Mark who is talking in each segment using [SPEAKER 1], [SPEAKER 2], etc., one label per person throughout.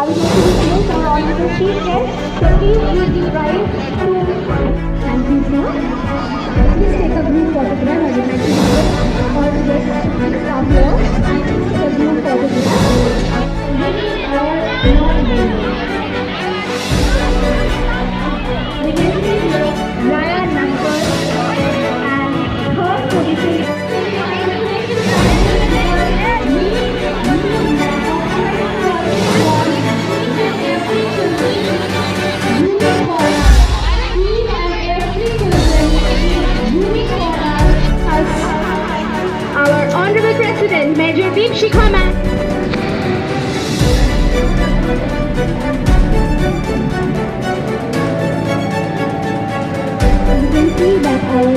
[SPEAKER 1] I will introduce you all Ron Rishi Hess. So please use the right to... Thank you, sir. Please take a group photograph as you mentioned. All the guests are here. And take a group photograph. We are not Major Deep Shikha You can see that our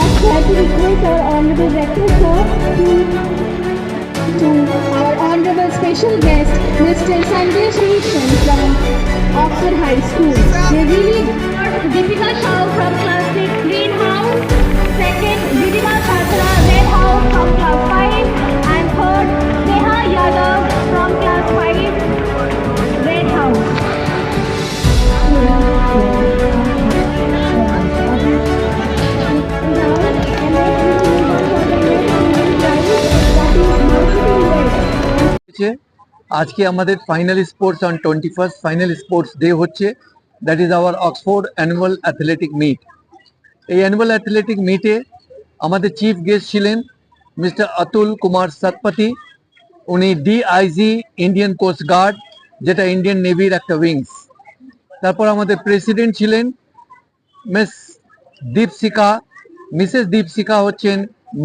[SPEAKER 1] us had to request our Honorable Rector sir to to our Honorable Special Guest, Mr. Sanjay Shishan from Oxford High School. They really Deepika Shah from class 6 Greenhouse, second Vidima Chatra Red House from class
[SPEAKER 2] হচ্ছে। আজকে আমাদের final sports on twenty first final sports day হচ্ছে। That is our Oxford annual athletic meet এই annual athletic মিটে আমাদের chief guest ছিলেন mister Atul Kumar Satpathy উনি DIG Indian coast guard যেটা ইন্ডিয়ান নেভির একটা উইংস তারপর আমাদের প্রেসিডেন্ট ছিলেন মিস দীপশিকা মিসেস দীপশিকা হচ্ছেন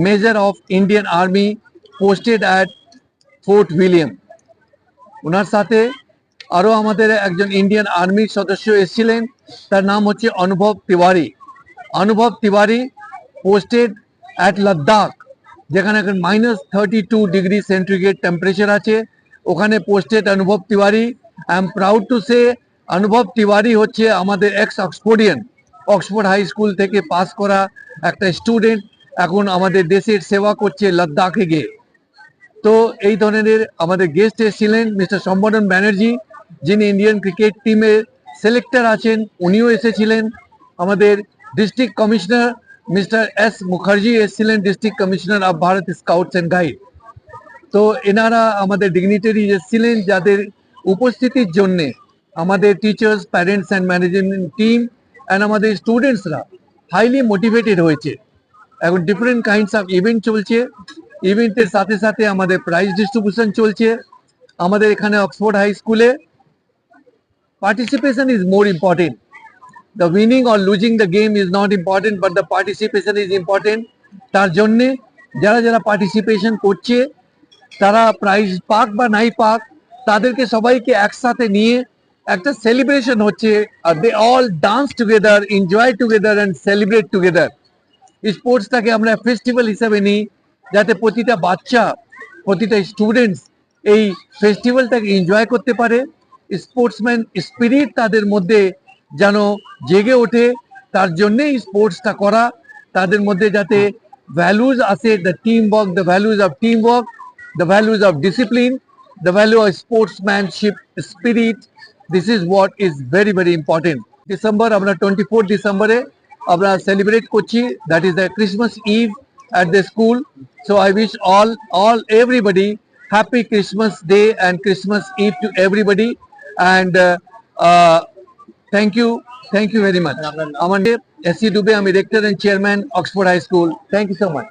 [SPEAKER 2] major of Indian army posted at Fort William. ওনার সাথে আরও আমাদের একজন ইন্ডিয়ান আর্মির সদস্য এসেছিলেন, তার নাম হচ্ছে অনুভব তিওয়ারি। অনুভব তিওয়ারি পোস্টেড অ্যাট লাদাখ যেখানে এখন minus thirty two degree centigrade temperature আছে। ওখানে posted Anubhav Tiwari. I am proud to say Anubhav Tiwari হচ্ছে আমাদের ex Oxfordian Oxford high school থেকে পাস করা একটা স্টুডেন্ট এখন আমাদের দেশের সেবা করছে লাদাখে গিয়ে। এই ধরনের আমাদের গেস্ট এসেছিলেন মিস্টার সম্বোধন ব্যানার্জি, যিনি ইন্ডিয়ান ক্রিকেট টিমের সিলেক্টর আছেন, উনিও এসেছিলেন। আমাদের district commissioner mister S Mukherjee এসেছিলেন district commissioner of Bharat scouts and guide তো এনারা আমাদের ডিগনিটারি এসেছিলেন, যাদের উপস্থিতির জন্যে আমাদের teachers parents and management team and আমাদের স্টুডেন্টসরা হাইলি মোটিভেটেড হয়েছে। এখন ডিফারেন্ট কাইন্ডস অফ ইভেন্ট চলছে। ইভেন্টের সাথে সাথে আমাদের প্রাইজ ডিস্ট্রিবিউশন চলছে। আমাদের এখানে অক্সফোর্ড হাই স্কুলে participation is more important the winning or losing the game is not important but the participation is important তার জন্যে যারা যারা পার্টিসিপেশন করছে, তারা প্রাইজ পাক বা নাই পাক, তাদেরকে সবাইকে একসাথে নিয়ে একটা সেলিব্রেশন হচ্ছে, আর they all dance together enjoy together and celebrate together স্পোর্টসটাকে আমরা ফেস্টিভ্যাল হিসাবে নিই। যাতে প্রতিটা বাচ্চা, প্রতিটা স্টুডেন্টস এই ফেস্টিভ্যালটাকে এনজয় করতে পারে। স্পোর্টসম্যান স্পিরিট তাদের মধ্যে যেন জেগে ওঠে। তার জন্যেই স্পোর্টসটা করা। তাদের মধ্যে যাতে ভ্যালুজ আসে the team work the values of team work the values of discipline the value of sportsmanship spirit this is what is very very important December আমরা টোয়েন্টি ফোর ডিসেম্বরে আমরা সেলিব্রেট করছি। That is the Christmas eve at the school. So I wish all, all everybody happy Christmas day and Christmas Eve to everybody. And uh, uh, thank you. Thank you very much. Aman S.C. Dubey, I'm a director and chairman, Oxford High School. Thank you so much.